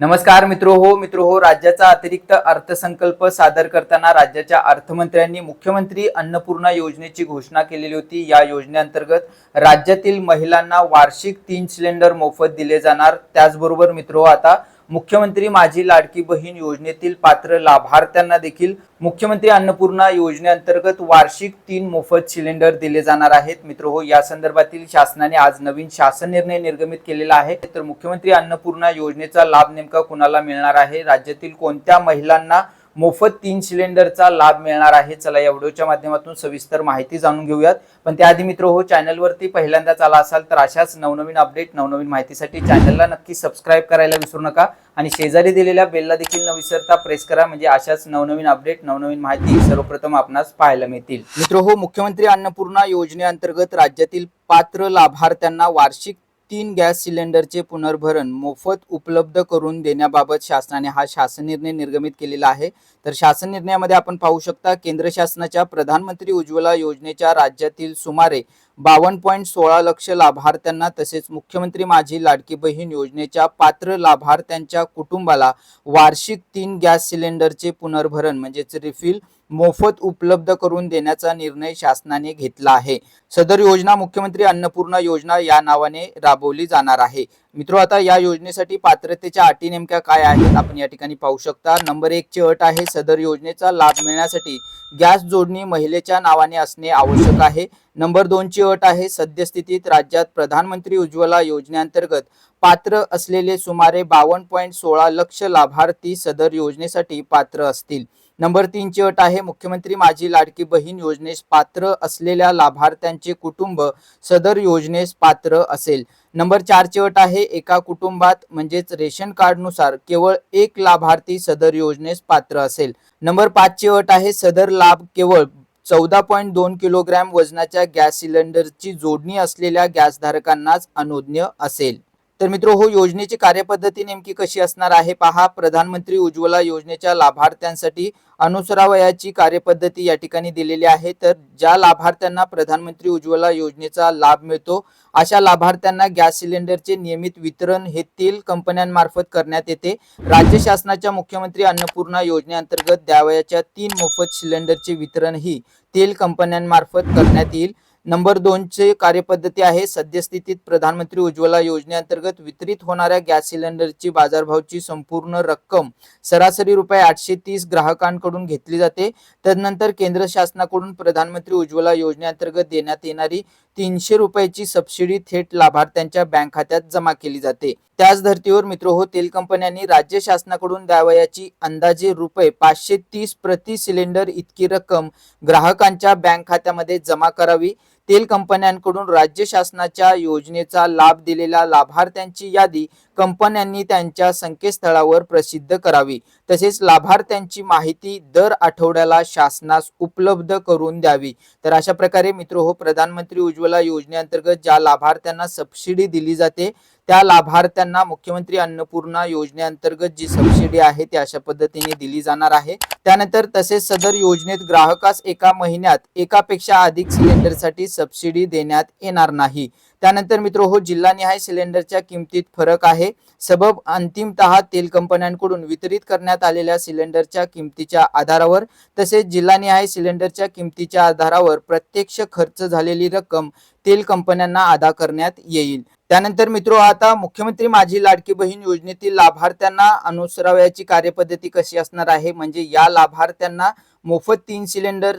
नमस्कार मित्र हो मित्र हो राज्याचा अतिरिक्त अर्थसंकल्प सादर करताना राज्याच्या अर्थमंत्र्यांनी मुख्यमंत्री अन्नपूर्णा योजनेची घोषणा केलेली होती. या योजनेअंतर्गत राज्यातील महिलांना वार्षिक तीन सिलेंडर मोफत दिले जाणार. त्याचबरोबर मित्र हो आता मुख्यमंत्री माझी लाडकी बहीण योजनेतील पात्र लाभार्थ्यांना देखील मुख्यमंत्री अन्नपूर्णा योजनेअंतर्गत वार्षिक तीन मोफत सिलेंडर दिले जाणार आहेत. मित्र हो या संदर्भातील शासनाने आज नवीन शासन निर्णय निर्गमित केलेला आहे. तर मुख्यमंत्री अन्नपूर्णा योजनेचा लाभ नेमका कुणाला मिळणार आहे? राज्यातील कोणत्या महिलांना मोफत तीन सिलेंडरचा लाभ मिळणार आहे. चला या व्हिडिओच्या माध्यमातून सविस्तर माहिती जाणून घेऊयात. पण त्याआधी मित्र हो चॅनलवरती पहिल्यांदाच आला असाल तर अशाच नवनवीन अपडेट नवनवीन माहितीसाठी चॅनलला नक्की सबस्क्राईब करायला विसरू नका. आणि शेजारी दिलेल्या बेलला देखील न विसरता प्रेस करा म्हणजे अशाच नवनवीन अपडेट नवनवीन माहिती सर्वप्रथम आपणास पाहायला मिळतील. मित्र हो मुख्यमंत्री अन्नपूर्णा योजनेअंतर्गत राज्यातील पात्र लाभार्थ्यांना वार्षिक तीन गॅस सिलेंडरचे पुनर्भरण मोफत उपलब्ध करून देण्याबाबत शासनाने हा शासन निर्णय निर्गमित केलेला आहे. तर शासन निर्णयामध्ये आपण पाहू शकता केंद्र शासनाच्या प्रधानमंत्री उज्ज्वला योजनेच्या राज्यातील सुमारे बावन्न पॉईंट सोळा लक्ष लाभार्थ्यांना तसेच मुख्यमंत्री माझी लाडकी बहीण योजनेच्या पात्र लाभार्थ्यांच्या कुटुंबाला वार्षिक तीन गॅस सिलेंडरचे पुनर्भरण म्हणजेच रिफिल मोफत उपलब्ध करून देण्याचा निर्णय शासनाने घेतला आहे. सदर योजना मुख्यमंत्री अन्नपूर्णा योजना या नावाने राबवली जाणार आहे. मित्रो आता या योजनेसाठी पात्रतेच्या अटी नेमक्या काय आहेत? आपण या ठिकाणी पाहू शकता. नंबर एक ची अट आहे सदर योजनेचा लाभ मिळण्यासाठी गॅस जोडणी महिलेच्या नावाने असणे आवश्यक आहे. नंबर दोनची अट आहे सद्यस्थितीत राज्यात प्रधानमंत्री उज्ज्वला योजनेअंतर्गत पात्र असलेले सुमारे बावन्न पॉईंट सोळा लक्ष लाभार्थी सदर योजनेसाठी पात्र असतील. नंबर तीनची अट आहे मुख्यमंत्री माझी लाडकी बहीण योजनेस पात्र असलेल्या लाभार्थ्यांचे कुटुंब सदर योजनेस पात्र असेल. नंबर चारची अट आहे एका कुटुंबात म्हणजेच रेशन कार्डनुसार केवळ एक लाभार्थी सदर योजनेस पात्र असेल. नंबर पाचची अट आहे सदर लाभ केवळ चौदा पॉईंट दोन किलोग्रॅम वजनाच्या गॅस सिलेंडरची जोडणी असलेल्या गॅसधारकांनाच अनुज्ञ असेल. तर मित्र हो योजनेची कार्यपद्धती नेमकी कशी असणार आहे? पहा प्रधानमंत्री उज्ज्वला योजनेच्या लाभार्थ्यांसाठी अनुसरावयाची कार्यपद्धती या ठिकाणी दिलेली आहे. तर ज्या लाभार्थ्यांना प्रधानमंत्री उज्ज्वला योजनेचा लाभ मिळतो अशा लाभार्थ्यांना गॅस सिलेंडरचे नियमित वितरण हे तेल कंपन्यांमार्फत करण्यात येते. राज्य शासनाच्या मुख्यमंत्री अन्नपूर्णा योजनेअंतर्गत द्यावयाच्या तीन मोफत सिलेंडरचे वितरण ही तेल कंपन्यांमार्फत करण्यात येईल. नंबर दोनचे कार्यपद्धती आहे. सद्यस्थितीत प्रधानमंत्री उज्ज्वला योजनेअंतर्गत वितरित होणाऱ्या गॅस सिलेंडरची बाजारभावची संपूर्ण रक्कम सरासरी रुपये आठशे तीस ग्राहकांकडून घेतली जाते. तदनंतर केंद्र शासनाकडून प्रधानमंत्री उज्ज्वला योजनेअंतर्गत देण्यात येणारी तीनशे रुपयाची सबसिडी थेट लाभार्थ्यांच्या बँक खात्यात जमा केली जाते. त्याच धर्तीवर मित्र हो तेल कंपन्यांनी राज्य शासनाकडून द्यावयाची अंदाजे रुपये पाचशे तीस प्रति सिलेंडर इतकी रक्कम ग्राहकांच्या बँक खात्यामध्ये जमा करावी. तेल कंपन्यांकडून राज्य शासनाच्या योजनेचा लाभ दिलेल्या लाभार्थ्यांची यादी कंपन्यांनी त्यांच्या संकेतस्थळावर प्रसिद्ध करावी. तसेच लाभार्थ्यांची माहिती दर आठवड्याला शासनास उपलब्ध करून द्यावी. तर अशा प्रकारे मित्र हो प्रधानमंत्री उज्ज्वला योजनेअंतर्गत ज्या लाभार्थ्यांना सबसिडी दिली जाते त्या लाभार्थ्यांना मुख्यमंत्री अन्नपूर्णा योजनेअंतर्गत जी सबसिडी आहे ती अशा पद्धतीने दिली जाणार आहे. त्यानंतर तसेच सदर योजनेत ग्राहकास एका महिन्यात एकापेक्षा अधिक सिलेंडरसाठी सबसिडी देण्यात येणार नाही. त्यानंतर मित्र हो जिल्हानिहाय सिलेंडरच्या किमतीत फरक आहे. सबब अंतिमतः तेल कंपन्यांकडून वितरित करण्यात आलेल्या सिलेंडरच्या किमतीच्या आधारावर तसेच जिल्हानिहाय सिलेंडरच्या किमतीच्या आधारावर प्रत्यक्ष खर्च झालेली रक्कम तेल कंपन्यांना अदा करण्यात येईल. त्यानंतर मित्रो आता मुख्यमंत्री माझी लाडकी बहीण योजनेतील लाभार्थ्यांना अनुसरावयाची कार्यपद्धती कशी असणार आहे? म्हणजे या लाभार्थ्यांना मोफत तीन सिलेंडर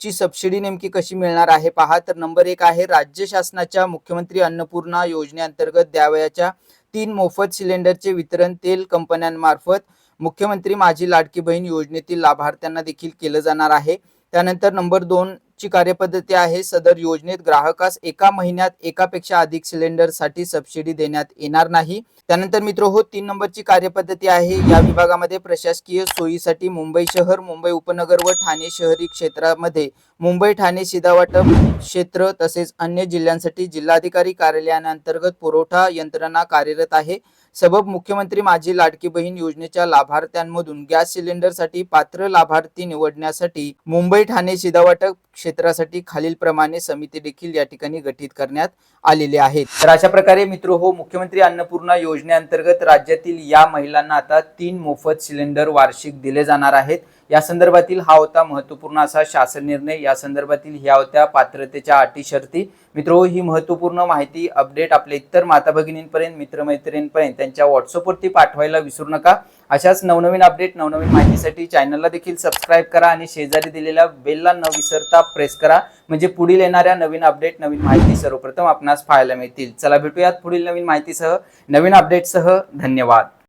ची सबसिडी नेमकी कशी मिळणार आहे? पहा तर नंबर एक आहे राज्य शासनाच्या मुख्यमंत्री अन्नपूर्णा योजनेअंतर्गत द्यावयाच्या तीन मोफत सिलेंडरचे वितरण तेल कंपन्यांमार्फत मुख्यमंत्री माझी लाडकी बहीण योजनेतील लाभार्थ्यांना देखील केलं जाणार आहे. त्यानंतर नंबर दोन ची कार्यपद्धती आहे. सदर योजनेत ग्राहकास एका महिन्यात एकापेक्षा अधिक सिलेंडरसाठी सबसिडी देण्यात येणार नाही. त्यानंतर मित्र हो तीन नंबरची कार्यपद्धती आहे. या विभागामध्ये प्रशासकीय सोयीसाठी मुंबई शहर मुंबई उपनगर व ठाणे शहरी क्षेत्रामध्ये मुंबई ठाणे शिधावाटप क्षेत्र तसेच अन्य जिल्ह्यांसाठी जिल्हाधिकारी कार्यालयांतर्गत पुरवठा यंत्रणा कार्यरत आहे. सबब मुख्यमंत्री माझी लाडकी बहीण योजनेच्या लाभार्थ्यांमधून गॅस सिलेंडरसाठी पात्र लाभार्थी निवडण्यासाठी मुंबई ठाणे शिधावाटप क्षेत्रासाठी खालीलप्रमाणे समिती देखील या ठिकाणी गठीत करण्यात आलेली आहेत तर अशा प्रकारे मित्र हो मुख्यमंत्री अन्नपूर्णा योजनेअंतर्गत राज्यातील या महिलांना आता तीन मोफत सिलेंडर वार्षिक दिले जाणार आहेत. या संदर्भातील हा होता महत्त्वपूर्ण असा शासन निर्णय. या संदर्भातील ह्या होत्या पात्रतेच्या अटी शर्ती. मित्रो ही महत्त्वपूर्ण माहिती अपडेट आपल्या इतर माता भगिनींपर्यंत मित्रमैत्रिणींपर्यंत त्यांच्या व्हॉट्सअपवरती पाठवायला विसरू नका. अशाच नवनवीन अपडेट नवनवीन माहितीसाठी चॅनलला देखील सबस्क्राईब करा आणि शेजारी दिलेल्या बेलला न विसरता प्रेस करा. म्हणजे पुढील येणाऱ्या नवीन अपडेट नवीन माहिती सर्वप्रथम आपणास पाहायला मिळतील. चला भेटूयात पुढील नवीन माहितीसह. नवीन अपडेटसह धन्यवाद.